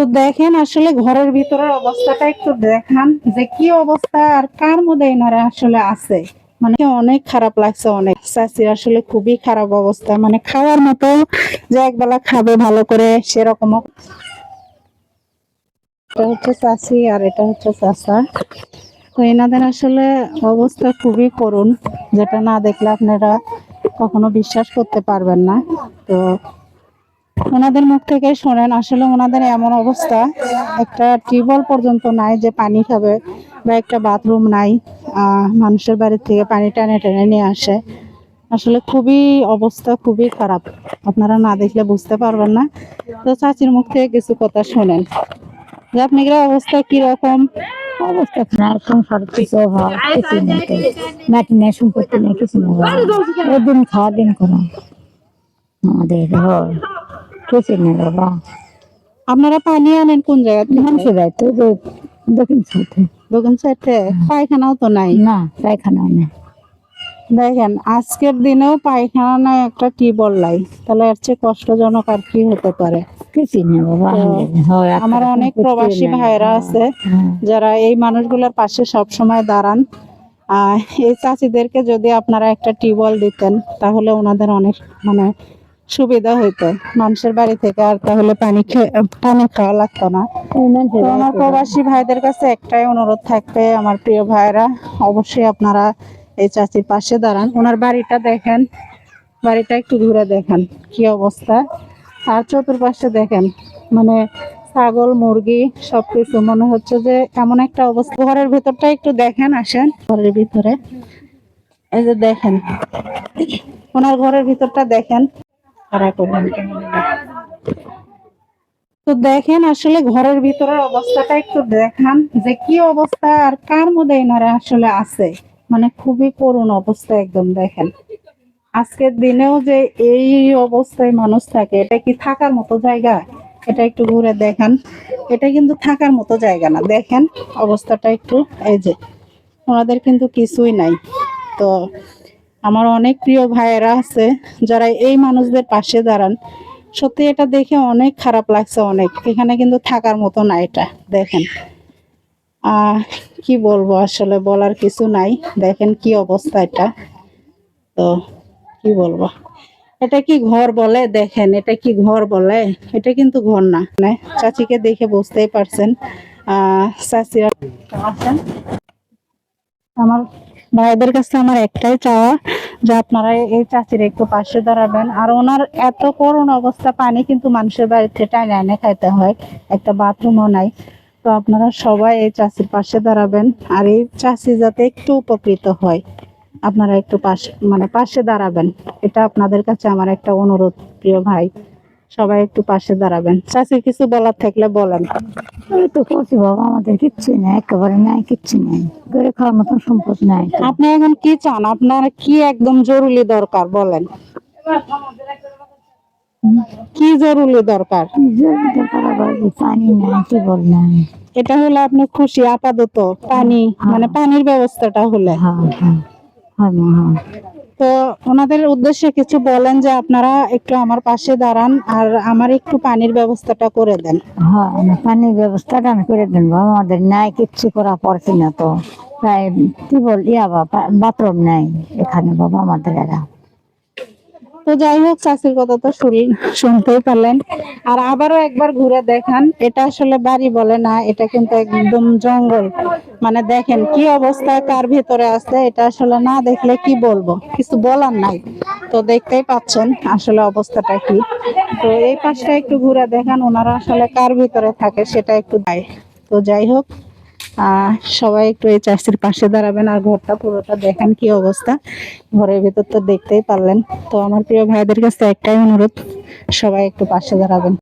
তো দেখেন আসলে ঘরের ভিতরের অবস্থাটা একটু দেখান যে কি অবস্থা আর কার মধ্যে এনারা আসলে আছে। মানে অনেক খারাপ লাগছে, অনেক। চাষির আসলে খুবই খারাপ অবস্থা। মানে খাওয়ার মতো যে একবেলা খাবে ভালো করে সেরকম এটা হচ্ছে চাষি আর এটা হচ্ছে চাষা তো এনাদের আসলে অবস্থা খুবই করুণ, যেটা না দেখলে আপনারা কখনো বিশ্বাস করতে পারবেন না। তো ওনাদের মুখ থেকে শোনেন, আসলে ওনাদের এমন অবস্থা। একটা টিউবওয়েল পর্যন্ত নাই যে পানি খাবে বা একটা বাথরুম নাই মানুষের বাড়ির থেকে পানি টানে টেনে নিয়ে আসে। আসলে খুবই অবস্থা খুবই খারাপ। আপনারা না দেখলে বুঝতে পারবেন না। তো চাচির মুখ থেকে কিছু কথা শোনেন। যে আপনাদের অবস্থা কীরকম অবস্থা দিন করা আমাদের নেই বাবা। আপনারা পানি আনেন কোন জায়গা মানুষের বাড়ি যে দক্ষিণ সাইডে। দোকান সাইডে? পায়খানাও তো নাই। না পায়খানা নেই। দেখেন আজকের দিনেও পায়খানা নাই একটা টিউবওয়েল নাই তাহলে এর চেয়ে কষ্টজনক আর কি হতে পারে? আমার অনেক প্রবাসী। ভাইরা আছে হ্যাঁ, যারা এই মানুষগুলোর পাশে সব সময় দাঁড়ান এই চাষিদেরকে যদি আপনারা একটা টিউবওয়েল দিতেন তাহলে ওনাদের অনেক মানে সুবিধা হইতো। মানুষের বাড়ি থেকে আর তাহলে পানি পানি খাওয়া লাগতো না। আমার প্রবাসী ভাইদের কাছে একটাই অনুরোধ থাকবে আমার প্রিয় ভাইরা অবশ্যই আপনারা এই চাচির পাশে দাঁড়ান। ওনার বাড়িটা দেখেন বাড়িটা একটু ঘুরে দেখেন কি অবস্থা। আর চতুর্পাশে দেখেন মানে ছাগল মুরগি সবকিছু। মনে হচ্ছে যে এমন একটা অবস্থা। ঘরের ভিতরটা একটু দেখেন আসেন। ঘরের ভিতরে এই যে দেখেন ওনার ঘরের ভিতরটা দেখেন। তো দেখেন আসলে ঘরের ভিতরের অবস্থাটা একটু দেখান যে কি অবস্থা আর কার মধ্যে এনারা আসলে আছে। মানে খুবই করুণ অবস্থা একদম দেখেন। আজকের দিনেও যে এই অবস্থায় মানুষ থাকে, এটা কি থাকার মতো জায়গা? এটা একটু ঘুরে দেখান। এটা কিন্তু থাকার মতো জায়গা না। দেখেন অবস্থাটা একটু, এই যে, ওনাদের কিন্তু কিছুই নাই। তো আমার অনেক প্রিয় ভাইয়েরা আছে, যারা এই মানুষদের পাশে দাঁড়ান। সত্যি এটা দেখে অনেক খারাপ লাগছে অনেক। এখানে কিন্তু থাকার মতো না এটা, দেখেন। কি বলব আসলে, বলার কিছু নাই। দেখেন কি অবস্থা এটা। তো, কি বলব? এটা কি ঘর বলে? দেখেন, এটা কি ঘর বলে? এটা কিন্তু ঘর না। মানে চাচিকে দেখে বুঝতেই পারছেন। আহ, চাচিরা আমার ভাইদের কাছে আমার একটাই চাওয়া যে আপনারা এই চাচির একটু পাশে দাঁড়াবেন। আর ওনার এত করুণ অবস্থা, পানি কিন্তু মানুষের বাড়িতে টাইনে এনে খাইতে হয়, একটা বাথরুমও নাই। তো আপনারা সবাই এই চাচির পাশে দাঁড়াবেন, আর এই চাচি যাতে একটু উপকৃত হয়, আপনারা একটু পাশে মানে পাশে দাঁড়াবেন, এটা আপনাদের কাছে আমার একটা অনুরোধ, প্রিয় ভাই। সবাই একটু পাশে দাঁড়াবেন। চাচির কিছু বলার থাকলে বলেন। তো করছি বাবা আমাদের কিচ্ছু নেই একেবারে নাই কিচ্ছু নেই। করে খাওয়ার মতন সম্পদ নাই। আপনি এখন কি চান? আপনার কি একদম জরুরি দরকার? বলেন। কি জরুরি দরকার? পানি নাই টিউবওয়েল নাই এটা হলে আপনি খুশি আপাতত। পানি মানে পানির ব্যবস্থাটা হলে। হ্যাঁ হ্যাঁ। হ্যাঁ হ্যাঁ তো ওনাদের উদ্দেশ্যে কিছু বলেন যে আপনারা একটু আমার পাশে দাঁড়ান আর আমার একটু পানির ব্যবস্থাটা করে দেন। হ্যাঁ পানির ব্যবস্থাটা আমি করে দেন আমাদের নাই কিচ্ছু করা পড়ছে না তো। তাই কি বল ইয়া বাথরুম নাই এখানে বাবা, আমাদের এরা তো যাই হোক, চাষির কথা তো শুন- শুনতেই পারলেন। আর আবারও একবার ঘুরে দেখান, এটা আসলে বাড়ি বলে না, এটা কিন্তু একদম জঙ্গল। মানে দেখেন কি অবস্থা, কার ভেতরে আছে, এটা আসলে না দেখলে কি বলব? কিছু বলার নাই। তো দেখতেই পাচ্ছেন আসলে অবস্থাটা কি। তো এই পাশটা একটু ঘুরে দেখান, ওনারা আসলে কার ভিতরে থাকে সেটা একটু দেয় তো যাই হোক সবাই একটু এই চাষির পাশে দাঁড়াবেন আর ঘরটা পুরোটা দেখেন কি অবস্থা। ঘরের ভেতর তো দেখতেই পারলেন। তো আমার প্রিয় ভাইদের কাছে একটাই অনুরোধ, সবাই একটু পাশে দাঁড়াবেন।